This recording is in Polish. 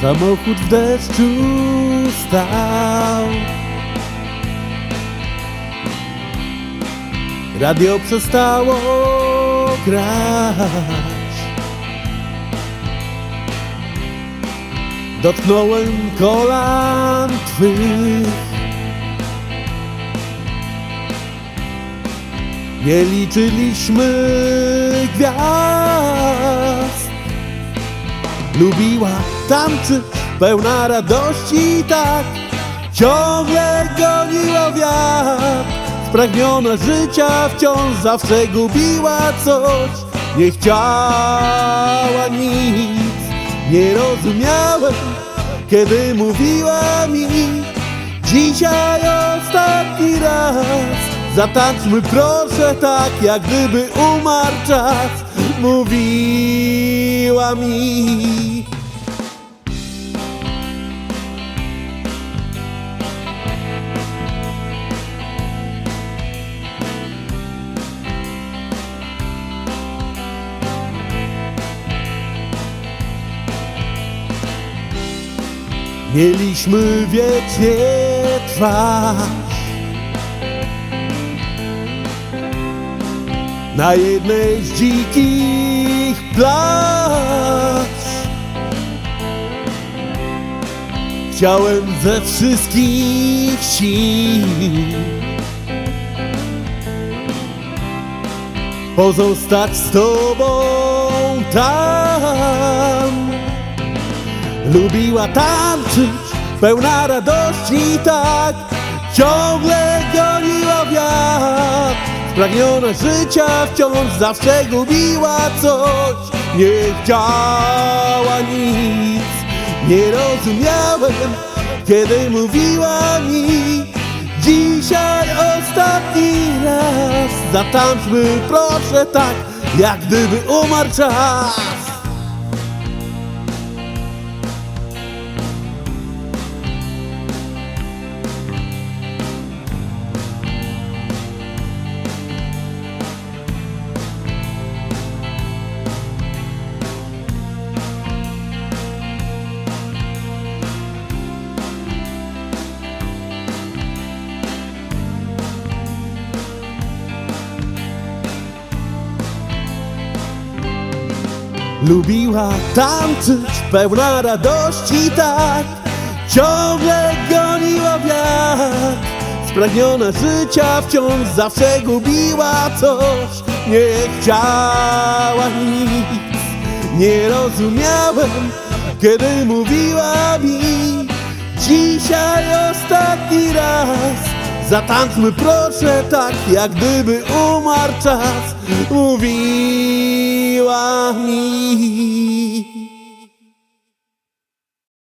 Samochód w deszczu stał. Radio przestało grać. Dotknąłem kolan twych. Nie liczyliśmy gwiazd. Lubiła tańczyć, pełna radości tak. Ciągle goniła wiatr Spragniona życia wciąż zawsze gubiła coś. Nie chciała nic Nie rozumiałem, kiedy mówiła mi Dzisiaj ostatni raz Zatańczmy proszę tak, jak gdyby umarł czas. Mówiła mi Mieliśmy wiecznie trwać Na jednej z dzikich plaż Chciałem ze wszystkich sił Pozostać z tobą tam Lubiła tańczyć, pełna radości tak. Ciągle goniła wiatr. Spragniona życia wciąż zawsze gubiła coś. Nie chciała nic, nie rozumiałem Kiedy mówiła mi. Dzisiaj ostatni raz. Zatańczmy proszę tak, jak gdyby umarł czas Lubiła tańczyć, pełna radości tak. Ciągle goniła wiatr. Spragniona życia wciąż zawsze gubiła coś. Nie chciała nic, nie rozumiałem Kiedy mówiła mi. Dzisiaj ostatni raz. Zatańczmy proszę tak, jak gdyby umarł czas. Mówiła mi